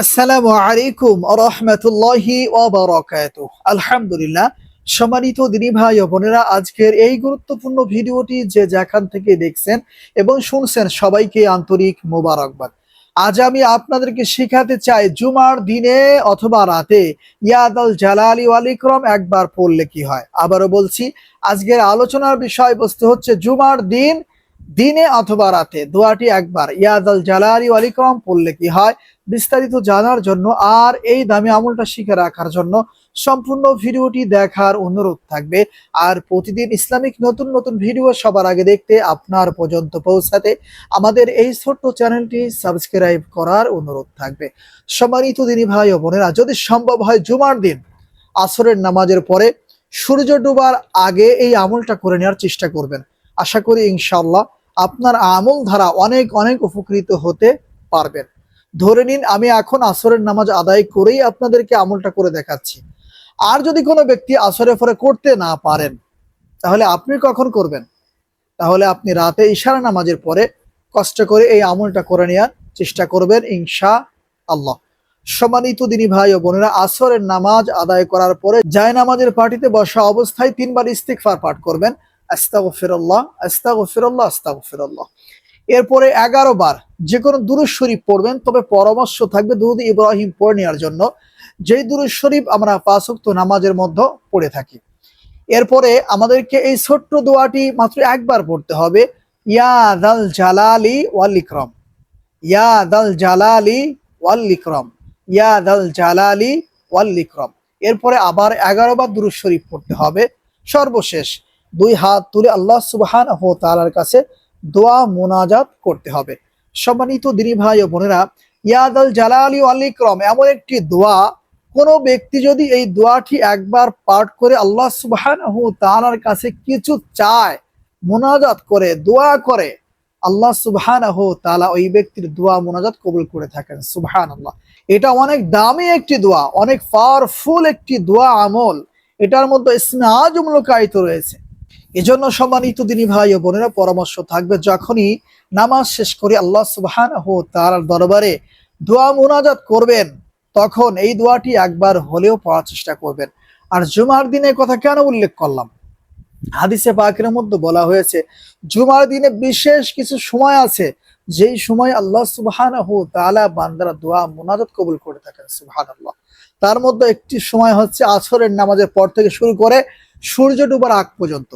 আসসালামু আলাইকুম রহমতুল্লাহি আলহামদুলিল্লাহ, সম্মানিত দিনী ভাই ও বোনেরা, আজকের এই গুরুত্বপূর্ণ ভিডিওটি যে যেখান থেকে দেখছেন এবং শুনছেন সবাইকে আন্তরিক মোবারকবাদ। আজ আমি আপনাদেরকে শেখাতে চাই জুমার দিনে অথবা রাতে ইয়াদ আল জালালি ওয়াল একবার পড়লে কি হয়। আবারও বলছি, আজকের আলোচনার বিষয়বস্তু হচ্ছে জুমার দিন দিনে অথবা রাতে দোয়াটি একবার ইয়াদ আল জালালি ওয়াল পড়লে কি হয়? বিস্তারিত জানার জন্য আর এই দামি আমলটা শিখে রাখার জন্য সম্পূর্ণ ভিডিওটি দেখার অনুরোধ থাকবে। আর প্রতিদিন ইসলামিক নতুন নতুন ভিডিও সবার আগে দেখতে আপনার পর্যন্ত পৌঁছাতে আমাদের এই ছোট্ট চ্যানেলটি সাবস্ক্রাইব করার অনুরোধ থাকবে। সম্মানিত দিনী ভাই ও বোনেরা, যদি সম্ভব হয় জুমার দিন, আসরের নামাজের পরে সূর্য ডুবার আগে এই আমলটা করে নেওয়ার চেষ্টা করবেন। আশা করি ইনশাল্লাহ আপনার আমল ধারা অনেক অনেক উপকৃত হতে পারবেন। ধরে নিন, আমি এখন আসরের নামাজ আদায় করেই আপনাদেরকে আমলটা করে দেখাচ্ছি। আর যদি কোনো ব্যক্তি আসরে পরে করতে না পারেন, তাহলে আপনি কখন করবেন? তাহলে আপনি রাতে ইশারা নামাজের পরে কষ্ট করে এই আমলটা করে নেওয়ার চেষ্টা করবেন ইনশা আল্লাহ সম্মানিত দিনী ভাই ও বোনেরা, আসরের নামাজ আদায় করার পরে জায় নামাজের পার্টিতে বসা অবস্থায় তিনবার ইস্তিকফার পাঠ করবেন। আস্তাগফিরুল্লাহ আস্তাগফিরুল্লাহ আস্তাগফিরুল্লাহ। এরপরে এগারো বার যে কোনো দুরুজ শরীফ পড়বেন, তবে পরামর্শ থাকবে দুরুদ ইব্রাহিম পড়ে নেওয়ার জন্য। যেই দুরুজ শরীফ আমরা পাঁচক্ত নামাজের মধ্যে পড়ে থাকি। এরপরে আমাদেরকে এই ছোট্ট দোয়াটি মাত্র একবার পড়তে হবে, ইয়া দাল জালালি ওয়াল ইকরম। ইয়া দাল জালালি ওয়াল ইকরম। ইয়া দাল জালালি ওয়াল এরপরে আবার এগারো বার দুরুজ শরীফ পড়তে হবে। সর্বশেষ দুই হাত তুলে আল্লাহ সুবহান ও তালার কাছে দোয়া, মোনাজাত করতে হবে। সম্মানিত দিনী ভাই ও বোনেরা ইয়াদ আল জালালি আল ইকরম, এমন একটি দোয়া, কোনো ব্যক্তি যদি এই দোয়াটি একবার পাঠ করে আল্লাহ সুবহান তাআলার কাছে কিছু চায়, মোনাজাত করে, দোয়া করে, আল্লাহ সুবহান তালা ওই ব্যক্তির দোয়া, মোনাজাত কবুল করে থাকেন। সুবহান আল্লাহ এটা অনেক দামি একটি দোয়া, অনেক পাওয়ারফুল একটি দোয়া আমল। এটার মধ্যে ইসমে আয়িত রয়েছে। এজন্য সম্মানিত দিনী ভাই ও বোনেরা, পরামর্শ থাকবে যখনই নামাজ শেষ করে আল্লাহ সুবহান তার দরবারে দোয়া মোনাজাত করবেন, তখন এই দোয়াটি একবার হলেও পড়ার চেষ্টা করবেন। আর জুমার দিনের কথা কেন উল্লেখ করলাম? হাদিসে পাকের মধ্যে বলা হয়েছে, জুমার দিনে বিশেষ কিছু সময় আছে, যেই সময় আল্লাহ সুবহান তাআলা বান্দারা দোয়া মোনাজাত কবুল করে থাকেন সুবহান আল্লাহ তার মধ্যে একটি সময় হচ্ছে আসরের নামাজের পর থেকে শুরু করে সূর্য ডুবার আগ পর্যন্ত।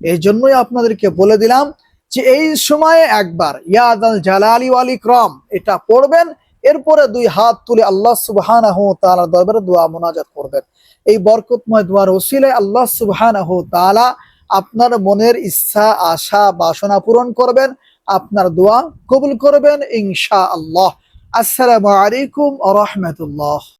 এই জন্যই আপনাদেরকে বলে দিলাম যে এই সময়ে একবার ইয়াদ আল জালালি ওয়াল ইকরাম এটা পড়বেন, এরপরে দুই হাত তুলে আল্লাহ সুবহানাহু তাআলা দরবারে দোয়া মোনাজাত করবেন। এই বরকতময় দোয়ার ওসিলায় আল্লাহ সুবহানাহু তাআলা আপনার মনের ইচ্ছা, আশা, বাসনা পূরণ করবেন, আপনার দোয়া কবুল করবেন ইনশা আল্লাহ আসসালামু আলাইকুম ওয়া রাহমাতুল্লাহ।